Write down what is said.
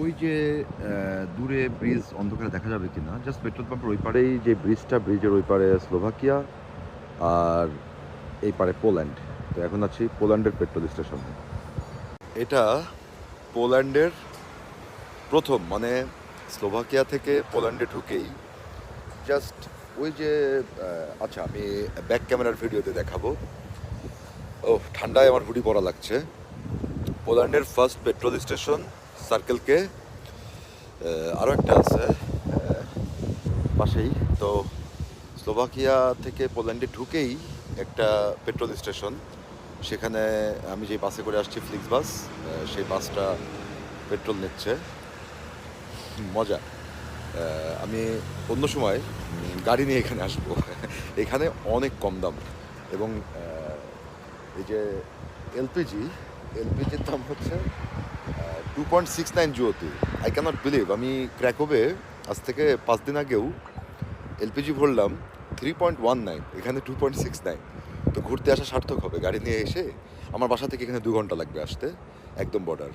ওই যে দূরে ব্রিজ অন্ধকারে দেখা যাবে কিনা জাস্ট পেট্রোল পাম্পের ওই পারেই যে ব্রিজটা ব্রিজের ওই পারে স্লোভাকিয়া আর এই পারে পোল্যান্ড তো এখন আছি পোল্যান্ডের পেট্রোল স্টেশনে এটা পোল্যান্ডের প্রথম মানে স্লোভাকিয়া থেকে পোল্যান্ডে ঢুকেই। জাস্ট ওই যে আচ্ছা আমি ব্যাক ক্যামেরার ভিডিওতে দেখাবো। ও ঠান্ডায় আমার হুডি পরা লাগছে। পোল্যান্ডের ফার্স্ট পেট্রোল স্টেশন সার্কেলকে আরও একটা আছে পাশেই। তো স্লোভাকিয়া থেকে পোল্যান্ডে ঢুকেই একটা পেট্রোল স্টেশন সেখানে আমি যে বাসে করে আসছি ফ্লিক্স বাস সেই বাসটা পেট্রোল নিচ্ছে। মজা। আমি অন্য সময় গাড়ি নিয়ে এখানে আসব। এখানে অনেক কম দাম। এবং এই যে এলপিজি এলপিজির দাম হচ্ছে টু পয়েন্ট সিক্স নাইন জিওতে আই ক্যানট বিলিভ আমি ক্র্যাকোবে আজ থেকে পাঁচ দিন আগেও। এলপিজি ভরলাম থ্রি পয়েন্ট ওয়ান নাইন এখানে টু পয়েন্ট সিক্স নাইন তো ঘুরতে আসা সার্থক হবে, গাড়ি নিয়ে এসে আমার বাসা থেকে এখানে দু ঘণ্টা লাগবে আসতে, একদম বর্ডার